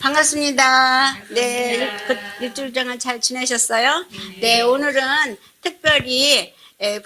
반갑습니다. 네, 그 일주일 동안 잘 지내셨어요? 네, 오늘은 특별히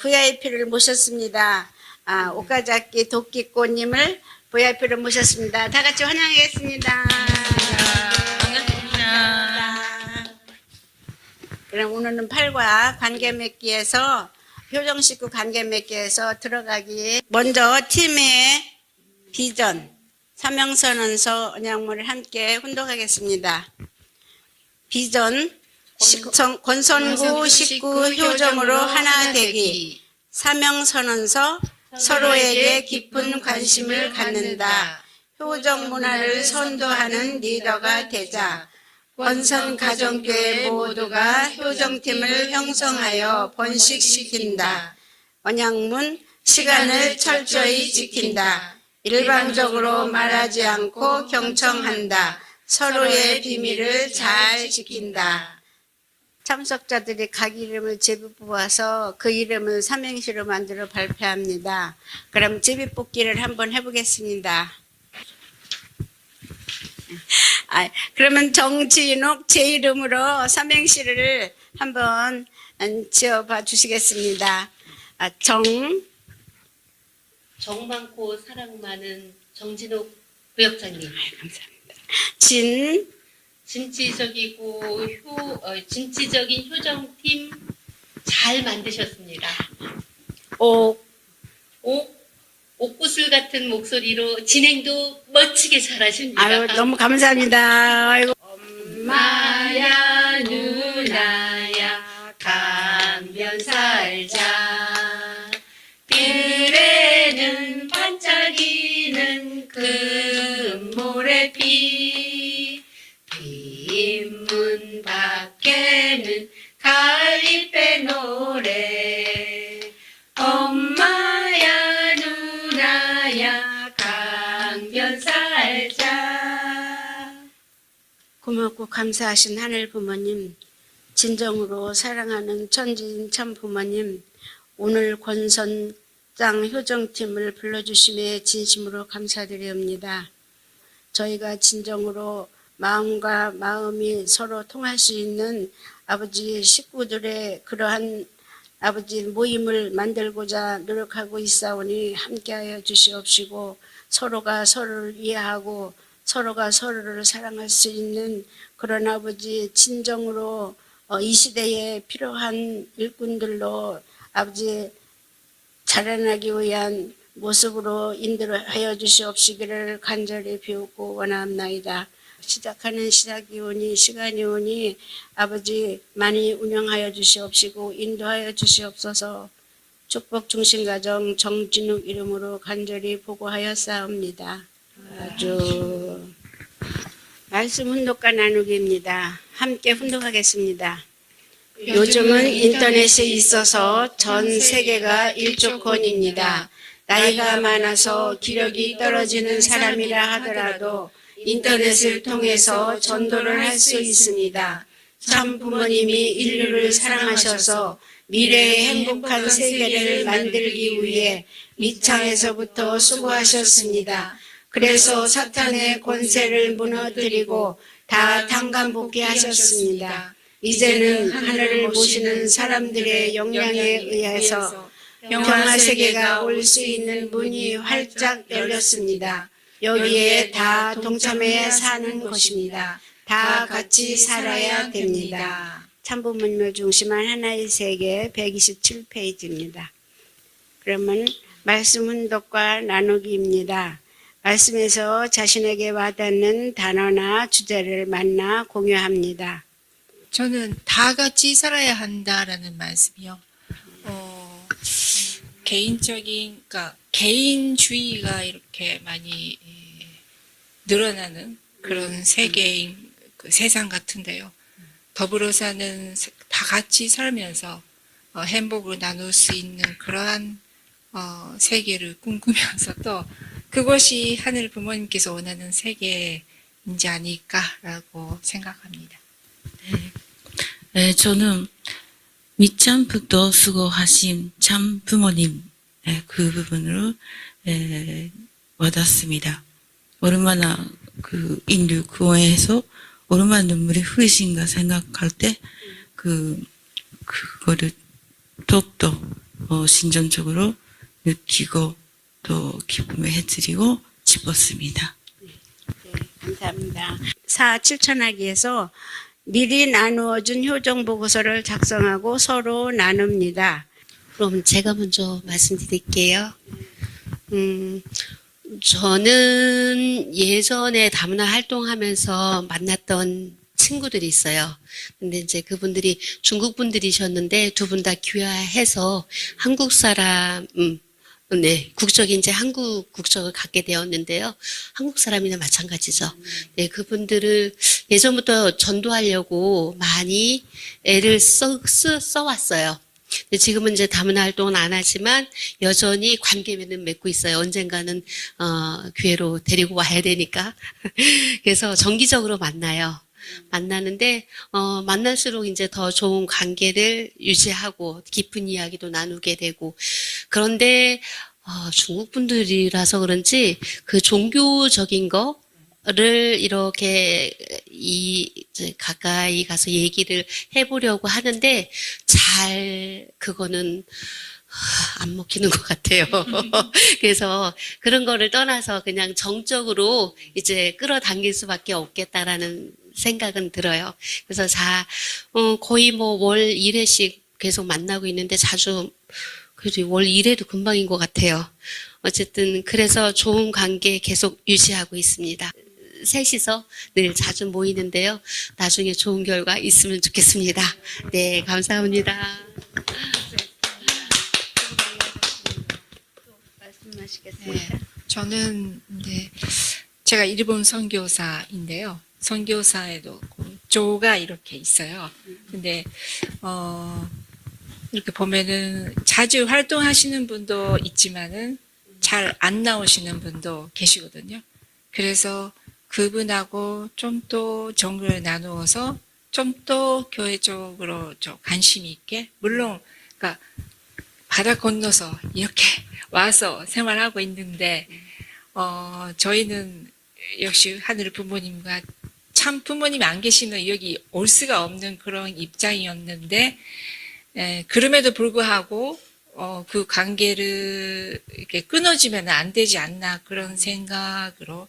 VIP를 모셨습니다. 아, 오카자키 도끼꽃님을 VIP를 모셨습니다. 다 같이 환영하겠습니다. 반갑습니다. 그럼 오늘은 팔과 관계 맺기에서 효정 식구 관계 맺기에서 들어가기 먼저 팀의 비전 사명선언서 언양물을 함께 훈독하겠습니다. 비전 식성, 권선구 식구 효정으로 하나 되기 사명선언서 서로에게 깊은 관심을 갖는다. 효정 문화를 선도하는 리더가 되자. 권선 가정교회 모두가 효정팀을 형성하여 번식시킨다. 언양문 시간을 철저히 지킨다. 일방적으로 말하지 않고 경청한다. 서로의 비밀을 잘 지킨다. 참석자들이 각 이름을 제비 뽑아서 그 이름을 삼행시로 만들어 발표합니다. 그럼 제비 뽑기를 한번 해보겠습니다. 아, 그러면 정진옥 제 이름으로 삼행시를 한번 지어봐 주시겠습니다. 아, 정, 정 많고 사랑 많은 정진옥 부역장님. 감사합니다. 진, 진취적이고 효, 어, 진취적인 효정팀 잘 만드셨습니다. 옥, 옥, 옥구슬 같은 목소리로 진행도 멋지게 잘하십니다. 아유, 너무 감사합니다. 아이고. 엄마 감사하신 하늘 부모님, 진정으로 사랑하는 참 부모님, 오늘 권선장 효정팀을 불러주심에 진심으로 감사드립니다. 저희가 진정으로 마음과 마음이 서로 통할 수 있는 아버지 식구들의 그러한 아버지 모임을 만들고자 노력하고 있사오니 함께하여 주시옵시고 서로가 서로를 이해하고 서로가 서로를 사랑할 수 있는 그런 아버지 진정으로 어, 이 시대에 필요한 일꾼들로 아버지 자라나기 위한 모습으로 인도하여 주시옵시기를 간절히 비우고 원합나이다. 시작하는 시작이 오니 시간이 오니 아버지 많이 운영하여 주시옵시고 인도하여 주시옵소서 축복 중심 가정 정진욱 이름으로 간절히 보고하여 싸웁니다. 아주 말씀 훈독과 나누기입니다. 함께 훈독하겠습니다. 요즘은 인터넷에 있어서 전 세계가 일조권입니다. 나이가 많아서 기력이 떨어지는 사람이라 하더라도 인터넷을 통해서 전도를 할 수 있습니다. 참 부모님이 인류를 사랑하셔서 미래의 행복한 세계를 만들기 위해 미창에서부터 수고하셨습니다. 그래서 사탄의 권세를 무너뜨리고 다 당간복귀하셨습니다. 이제는 하늘을 모시는 사람들의 역량에 의해서 평화 세계가 올 수 있는 문이 활짝 열렸습니다. 여기에 다 동참해 사는 것입니다. 다 같이 살아야 됩니다. 참부문물 중심한 하나의 세계 127페이지입니다. 그러면 말씀 훈독과 나누기입니다. 말씀에서 자신에게 와닿는 단어나 주제를 만나 공유합니다. 저는 다 같이 살아야 한다라는 말씀이요. 어, 개인적인, 그러니까 개인주의가 이렇게 많이 예, 늘어나는 그런 세계인 그 세상 같은데요. 더불어 사는 세- 다 같이 살면서 어, 행복을 나눌 수 있는 그러한 어, 세계를 꿈꾸면서 또 그것이 하늘 부모님께서 원하는 세계인지 아닐까라고 생각합니다. 네, 저는 밑참부터 수고하신 참 부모님 네, 그 부분으로 에, 와닿습니다. 얼마나 그 인류 구원해서 얼마나 눈물이 흐르신가 생각할 때 그 그거를 더욱더 어, 신전적으로 느끼고 또 기쁨을 해드리고 싶었습니다. 네, 감사합니다. 사 칠천하기에서 미리 나누어준 효정 보고서를 작성하고 서로 나눕니다. 그럼 제가 먼저 말씀드릴게요. 음, 저는 예전에 다문화 활동하면서 만났던 친구들이 있어요. 근데 이제 그분들이 중국 분들이셨는데 두 분 다 귀화해서 한국 사람, 음, 네, 국적이 이제 한국 국적을 갖게 되었는데요. 한국 사람이나 마찬가지죠. 네, 그분들을 예전부터 전도하려고 많이 애를 써, 써, 써왔어요. 근데 지금은 이제 다문화 활동은 안 하지만 여전히 관계면은 맺고 있어요. 언젠가는 어, 교회로 데리고 와야 되니까. 그래서 정기적으로 만나요. 만나는데 어, 만날수록 이제 더 좋은 관계를 유지하고 깊은 이야기도 나누게 되고 그런데 어, 중국 분들이라서 그런지 그 종교적인 거를 이렇게 이 가까이 가서 얘기를 해보려고 하는데 잘 그거는 하, 안 먹히는 것 같아요. 그래서 그런 거를 떠나서 그냥 정적으로 이제 끌어당길 수밖에 없겠다라는 생각은 들어요. 그래서 자, 어, 거의 뭐 월 1회씩 계속 만나고 있는데 자주 그래도 월 1회도 금방인 것 같아요. 어쨌든 그래서 좋은 관계 계속 유지하고 있습니다. 셋이서 늘 자주 모이는데요. 나중에 좋은 결과 있으면 좋겠습니다. 네, 감사합니다. 말씀하시겠습니까? 네, 저는 이제 제가 일본 선교사인데요. 선교사에도 그 조가 이렇게 있어요. 근데 어 이렇게 보면은 자주 활동하시는 분도 있지만은 잘 안 나오시는 분도 계시거든요. 그래서 그분하고 좀 또 정보를 나누어서 좀더 교회 쪽으로 좀 관심 있게 물론 그러니까 바다 건너서 이렇게 와서 생활하고 있는데 어 저희는 역시 하늘 부모님과 참 부모님이 안 계시면 여기 올 수가 없는 그런 입장이었는데 에, 그럼에도 불구하고 어, 그 관계를 이렇게 끊어지면 안 되지 않나 그런 생각으로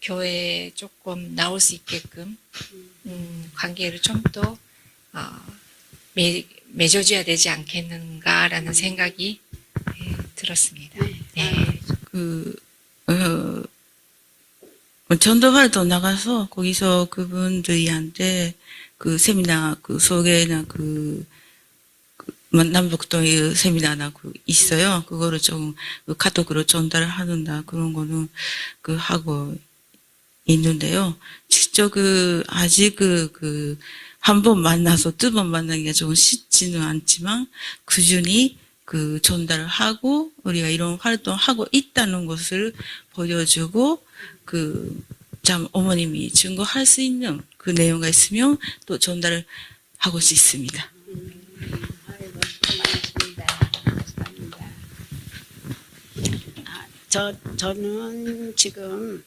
교회에 조금 나올 수 있게끔 음, 관계를 좀더 어, 매, 맺어줘야 되지 않겠는가라는 생각이 예, 들었습니다. 네. 그, 어, 전도 활동 나가서 거기서 그분들이한테 그 세미나 그 소개나 그, 그 세미나나 그 있어요. 그거를 좀그 카톡으로 전달을 하는다 그런 거는 그 하고 있는데요. 직접 그 아직 그 그 한 번 만나서 두 번 만나기가 좀 쉽지는 않지만 꾸준히 그 전달을 하고 우리가 이런 활동하고 있다는 것을 보여주고 그 참 어머님이 증거할 수 있는 그 내용가 있으면 또 전달을 하고 싶습니다. 아이고, 수고 많으십니다. 감사합니다. 아, 저, 저는 지금,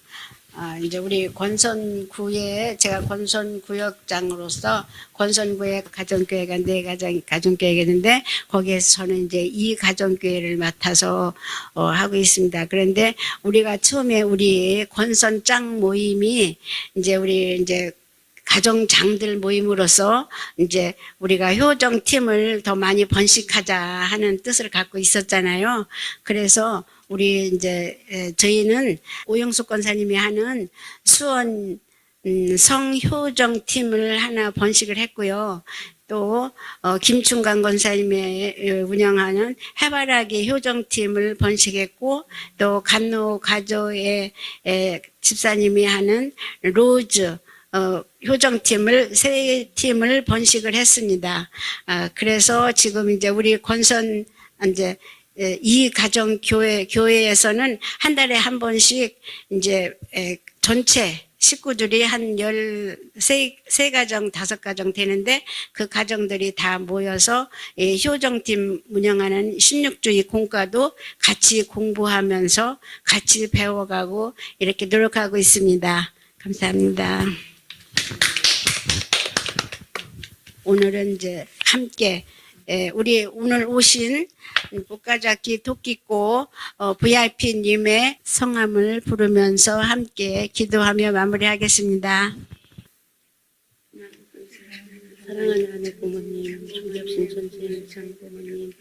아, 이제 우리 권선구에, 제가 권선구역장으로서 권선구에 가정교회가 네 가정, 가정교회가 있는데, 거기에서 저는 이제 이 가정교회를 맡아서, 어, 하고 있습니다. 그런데 우리가 처음에 우리 권선짱 모임이, 이제 우리 이제 가정장들 모임으로서 이제 우리가 효정팀을 더 많이 번식하자 하는 뜻을 갖고 있었잖아요. 그래서 우리 이제 에, 저희는 오영숙 권사님이 하는 수원 음, 성효정팀을 하나 번식을 했고요. 또 어, 김충강 권사님이 어, 운영하는 해바라기 효정팀을 번식했고 또 간노 가조의 에, 집사님이 하는 로즈 어, 효정팀을 세 팀을 번식을 했습니다. 아, 그래서 지금 이제 우리 권선 이제 에, 이 가정 교회 교회에서는 한 달에 한 번씩 이제 에, 전체 식구들이 한 열세 세 가정 다섯 가정 되는데 그 가정들이 다 모여서 이 효정팀 운영하는 16주의 공과도 같이 공부하면서 같이 배워가고 이렇게 노력하고 있습니다. 감사합니다. 오늘은 이제 함께 에, 우리 오늘 오신 북가자키 토끼꼬 어, VIP님의 성함을 부르면서 함께 기도하며 마무리하겠습니다. 사랑하는 아내 부모님, 존귀하신 존재의 참 부모님,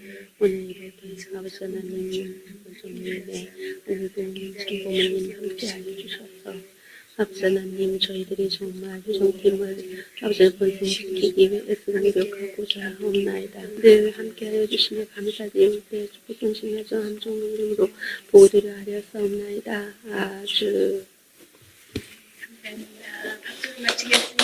오늘 이렇게 아버지 하나님, 성령의 오늘도 참 부모님 함께 알려주셔서 아버지 하나님 저희들이 정말 희정팀을 아버지 번성시키기 위해서 노력하고자 없나이다. 늘 함께 하여 주시며 감사드리며 축복동심에서 함정의 이름으로 보호드려 하려사옵나이다. 아주 감사합니다. 박수 마치겠습니다.